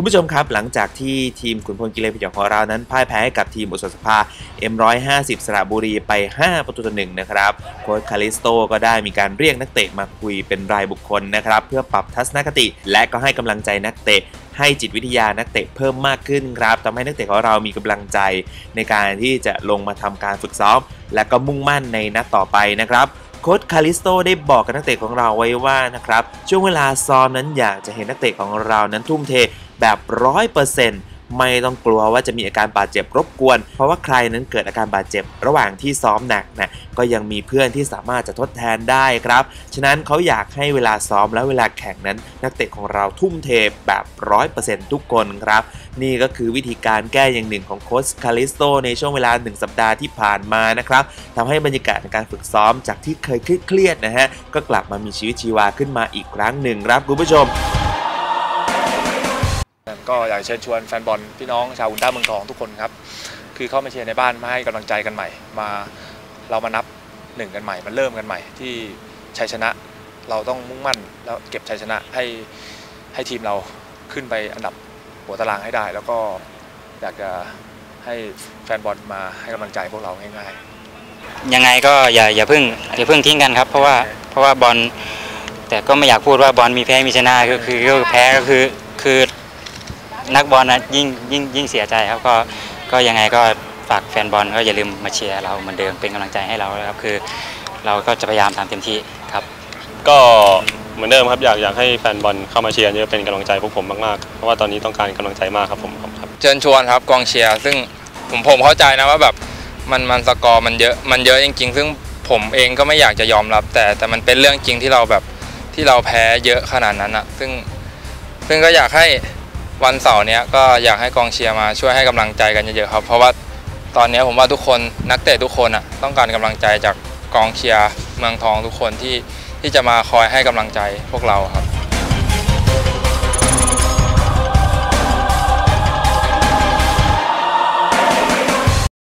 คุณผู้ชมครับ หลังจากที่ทีมขุนพลกิเลนพยองของเรานั้นพ่ายแพ้ให้กับทีมอุสสภา M150 สระบุรีไป 5 ประตูต่อหนึ่งนะครับโค้ชคาลิสโตก็ได้มีการเรียกนักเตะมาคุยเป็นรายบุคคลนะครับ เพื่อปรับทัศนคติ และก็ให้กำลังใจนักเตะให้จิตวิทยานักเตะเพิ่มมากขึ้นครับทำให้นักเตะของเรามีกำลังใจ ในการที่จะลงมาทำการฝึกซ้อม และก็มุ่งมั่นในนัดต่อไปนะครับโค้ชคาริสโตได้บอกกับนักเตะของเราไว้ว่านะครับช่วงเวลาซ้อมนั้นอยากจะเห็นนักเตะของเรานั้นทุ่มเท แบบร้อยเปอร์เซ็นต์ไม่ต้องกลัวว่าจะมีอาการบาดเจ็บรบกวน เพราะว่าใครนั้นเกิดอาการบาดเจ็บระหว่างที่ซ้อมหนักนะก็ยังมีเพื่อนที่สามารถจะทดแทนได้ครับ ฉะนั้นเขาอยากให้เวลาซ้อมและเวลาแข่งนั้น นักเตะของเราทุ่มเทแบบร้อยเปอร์เซ็นต์ทุกคนครับ นี่ก็คือวิธีการแก้อย่างหนึ่งของโค้ชคาริสโตในช่วงเวลา 1 สัปดาห์ที่ผ่านมานะครับทำให้บรรยากาศในการฝึกซ้อมจากที่เคยเครียดนะฮะก็กลับมามีชีวิตชีวาขึ้นมาอีกครั้งหนึ่งครับคุณผู้ชม ก็อยากเชิญชวนแฟนบอลพี่น้องชาวอุลตร้าเมืองทองทุกคนครับ คือเข้ามาเชียร์ในบ้านมาให้กำลังใจกันใหม่ มาเรามานับหนึ่งกันใหม่มาเริ่มกันใหม่ ที่ชัยชนะ เราต้องมุ่งมั่นแล้วเก็บชัยชนะให้ให้ทีมเราขึ้นไปอันดับหัวตารางให้ได้ แล้วก็อยากจะให้แฟนบอลมาให้กำลังใจพวกเราง่ายๆยังไงก็อย่าอย่าเพิ่งอย่าเพิ่งทิ้งกันครับ เพราะว่าเพราะว่าบอลแต่ก็ไม่อยากพูดว่าบอลมีแพ้มีชนะคือคือแพ้ก็คือคือ นักบอลนะยิ่งยิ่งยิ่งเสียใจครับก็ก็ยังไงก็ฝากแฟนบอลก็อย่าลืมมาเชียร์เราเหมือนเดิมเป็นกำลังใจให้เรานะครับคือ เราก็จะพยายามทำเต็มที่ครับ ก็เหมือนเดิมครับอยากอยากให้แฟนบอลเข้ามาเชียร์เยอะเป็นกำลังใจพวกผมมากๆเพราะว่าตอนนี้ต้องการกำลังใจมากครับผมครับเชิญชวนครับกองเชียร์ซึ่งผมผมเข้าใจนะว่าแบบมันมันสกอร์มันเยอะมันเยอะจริง ๆ ซึ่งผมเองก็ไม่อยากจะยอมรับ แต่แต่มันเป็นเรื่องจริงที่เราแบบที่เราแพ้เยอะขนาดนั้นอะซึ่งซึ่งก็อยากให้ วันเสาร์เนี้ยก็อยากให้กองเชียร์มาช่วยให้กำลังใจกันเยอะๆครับ เพราะว่าตอนนี้ผมว่าทุกคนนักเตะทุกคนอะต้องการกำลังใจจากกองเชียร์เมืองทองทุกคนที่ที่จะมาคอยให้กำลังใจพวกเราครับ